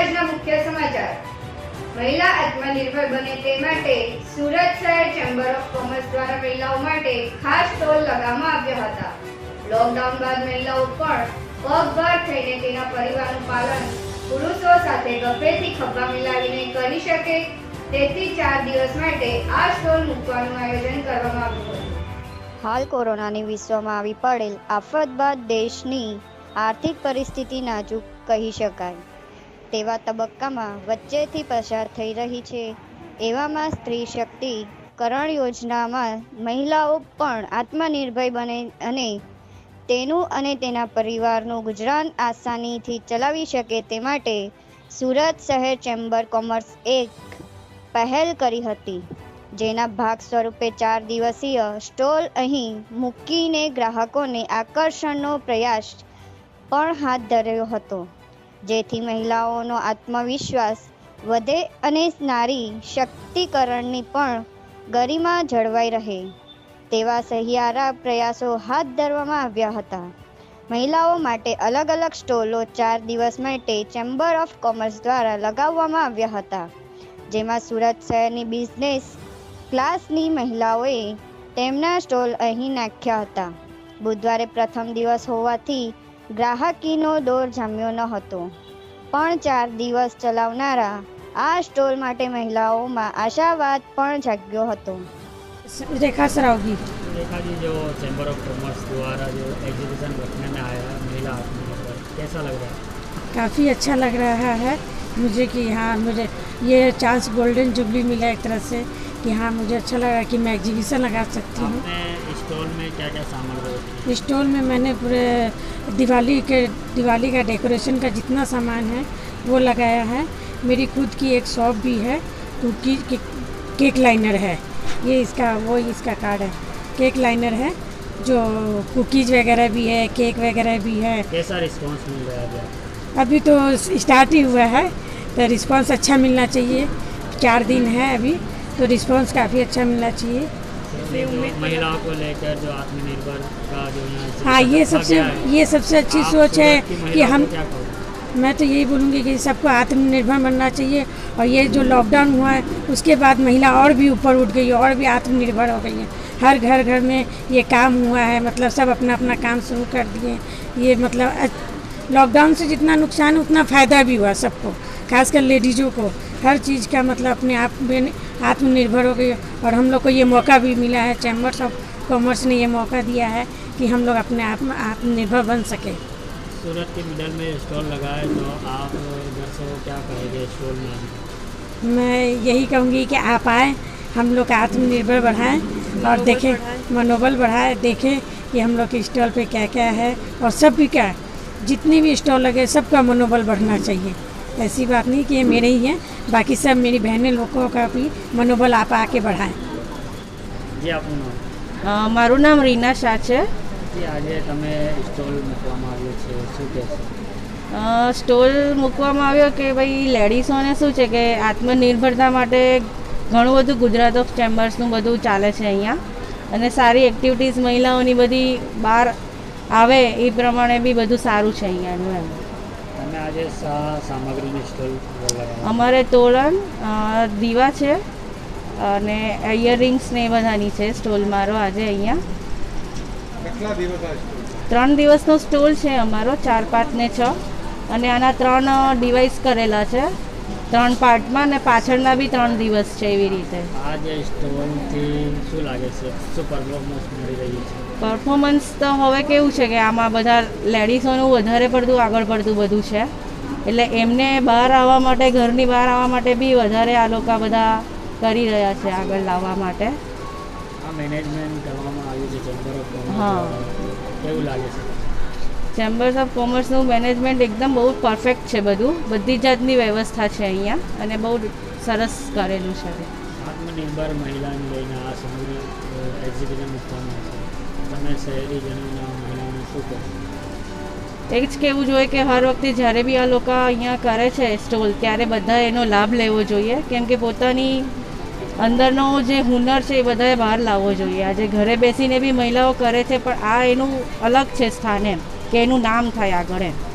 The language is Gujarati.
આજના મુખ્ય સમાચાર. મહિલા આત્મનિર્ભર બને તે માટે સુરત શહેર ચેમ્બર ઓફ કોમર્સ દ્વારા મહિલાઓ માટે ખાસ ટોલ લગાવવામાં આવ્યા હતા. લોકડાઉન બાદ મહિલાઓ પણ પગભર થઈને તેના પરિવારનું પાલન પુરુષો સાથે ગભેથી ખભા મિલાવીને કરી શકે તેથી ચાર દિવસ માટે આ સ્ટોલ મૂકવાનું આયોજન કરવામાં આવ્યું હતું. હાલ કોરોનાની વિશ્વમાં આવી પડેલ આફત બાદ દેશની આર્થિક પરિસ્થિતિ નાજુક કહી શકાય. તેવા તબક્કામાં વચ્ચેથી પસાર થઈ રહી છે. એવામાં સ્ત્રી શક્તિ કરણ યોજનામાં મહિલાઓ પણ આત્મનિર્ભર બને અને તેનું અને તેના પરિવારનું ગુજરાન આસાનીથી ચલાવી શકે તે માટે સુરત શહેર ચેમ્બર કોમર્સ એક પહેલ કરી હતી. જેના ભાગ સ્વરૂપે ચાર દિવસીય સ્ટોલ અહીં મૂકીને ગ્રાહકોને આકર્ષણનો પ્રયાસ પણ હાથ ધર્યો હતો. જેથી મહિલાઓનો આત્મવિશ્વાસ વધે અને નારી શક્તિકરણની પણ ગરિમા જળવાઈ રહે. તેવા સહિયારા પ્રયાસો હાથ ધરવામાં આવ્યા હતા. મહિલાઓ માટે અલગ અલગ સ્ટોલો ચાર દિવસ માટે ચેમ્બર ઓફ કોમર્સ દ્વારા લગાવવામાં આવ્યા હતા, જેમાં સુરત શહેરની બિઝનેસ ક્લાસની મહિલાઓએ તેમના સ્ટોલ અહીં નાખ્યા હતા. બુધવારે પ્રથમ દિવસ હોવાથી ગ્રાહકીનો દોર જામ્યો ન હતો પણ ચાર દિવસ ચલાવનારા આ સ્ટોલ માટે મહિલાઓમાં આશાવાદ પણ જાગ્યો હતો रेखा सरावगी रेखा जी जो चैम्बर ऑफ कॉमर्स द्वारा जो एग्जीबिशन रखने में आया है महिला आत्मनिर्भर कैसा लग रहा है काफ़ी अच्छा लग रहा है मुझे कि हाँ मुझे ये चांस गोल्डन जुबली मिला एक तरह से कि हाँ मुझे अच्छा लगा कि मैं एग्जीबिशन लगा सकती हूँ। स्टॉल में क्या क्या रखी? स्टॉल में मैंने पूरे दिवाली के दिवाली का डेकोरेशन का जितना सामान है वो लगाया है। मेरी खुद की एक शॉप भी है कुकीज के, केक लाइनर है। ये इसका वो इसका कार्ड है। केक लाइनर है जो कुकीज़ वगैरह भी है केक वगैरह भी है। कैसा रिस्पांस मिल रहा है अभी अभी तो स्टार्ट ही हुआ है तो रिस्पांस अच्छा मिलना चाहिए। चार दिन है अभी। तो रिस्पांस काफ़ी अच्छा मिलना चाहिए। महिलाओं को लेकर जो आत्मनिर्भर का जो हाँ ये सबसे ये सबसे अच्छी सोच है कि हम? मैं तो यही बोलूँगी कि सबको आत्मनिर्भर बनना चाहिए और ये जो लॉकडाउन हुआ है उसके बाद महिला और भी ऊपर उठ गई है और भी आत्मनिर्भर हो गई है। हर घर घर में ये काम हुआ है मतलब सब अपना अपना काम शुरू कर दिए ये मतलब लॉकडाउन से जितना नुकसान है उतना फ़ायदा भी हुआ सबको खासकर लेडीज़ों को। हर चीज़ का मतलब अपने आप में आत्मनिर्भर हो गई और हम लोग को ये मौका भी मिला है चैम्बर्स ऑफ़ कॉमर्स ने ये मौका दिया है कि हम लोग अपने आप में आत्मनिर्भर बन सकें। सूरत के मिडल में स्टॉल लगा है तो आप दर्शकों को क्या कहेंगे स्टॉल में? मैं यही कहूँगी कि आप आए हम लोग का आत्मनिर्भर बढ़ाएँ और देखें मनोबल बढ़ाएँ देखें कि हम लोग के स्टॉल पे क्या क्या है और सब भी क्या जितने भी स्टॉल लगे सबका मनोबल बढ़ना चाहिए। ऐसी बात नहीं कि ये मेरे ही हैं बाकी सब मेरी बहनें लोगों का भी मनोबल आप आके बढ़ाएं જે આપનું નામ અ, મારું નામ રીના શાહ છે જે આજે તમે સ્ટોલ મૂકવામાં આવ્યો છે શું કહેશો અ, સ્ટોલ મૂકવામાં આવ્યો કે ભાઈ લેડીઝોને શું છે કે આત્મનિર્ભરતા માટે ઘણું બધું ગુજરાત ઓફ ચેમ્બર્સનું બધું ચાલે છે અહીંયા અને સારી એક્ટિવિટીઝ મહિલાઓની બધી બહાર આવે એ પ્રમાણે બી બધું સારું છે અહીંયાનું એમ તમે આજે સામગ્રીની સ્ટોલ અમારે તોરણ દીવા છે અને ઇયરિંગ્સ ને એ બધાની છે સ્ટોલ મારો આજે અહીંયા. ત્રણ દિવસનો સ્ટોલ છે અમારો ચાર પાંચ ને છ. અને આના ત્રણ ડિવાઇસ કરેલા છે. ત્રણ પાર્ટમાં અને પાછળના બી ત્રણ દિવસ છે એવી રીતે. આ જે સ્ટોલથી શું લાગે છે? શું પરફોર્મન્સ મળી રહ્યું છે? પરફોર્મન્સ તો હવે કેવું છે કે આમાં બધા લેડીઝોનું વધારે પડતું આગળ પડતું બધું છે. એટલે એમને બહાર આવવા માટે ઘરની બહાર આવવા માટે બી વધારે આ લોકો બધા કરી રહ્યા છે આગળ લાવવા માટે. આ મેનેજમેન્ટ કરવામાં આવ્યું છે હા. કેવું લાગે છે? ચેમ્બર્સ ઓફ કોમર્સનું મેનેજમેન્ટ એકદમ બહુ પરફેક્ટ છે બધું. બધી જાતની વ્યવસ્થા છે અહીંયા અને બહુ સરસ કરેલું છે આત્મનિર્ભર મહિલાને લઈને આ સમગ્ર એક્ઝિબિશન મૂકવામાં છે. તમે શહેરીજનોના મહિલાઓને શું કહો? એ જ કહેવું જોઈએ કે હર વખતે જ્યારે બી આ લોકો અહીંયા કરે છે સ્ટોલ ત્યારે બધા એનો લાભ લેવો જોઈએ. કેમ કે પોતાની અંદરનો જે હુનર છે એ બધાએ બહાર લાવવો જોઈએ. આજે ઘરે બેસીને બી મહિલાઓ કરે છે પણ આ એનું અલગ છે સ્થાન એમ. કે એનું નામ થાય આગળ એમ.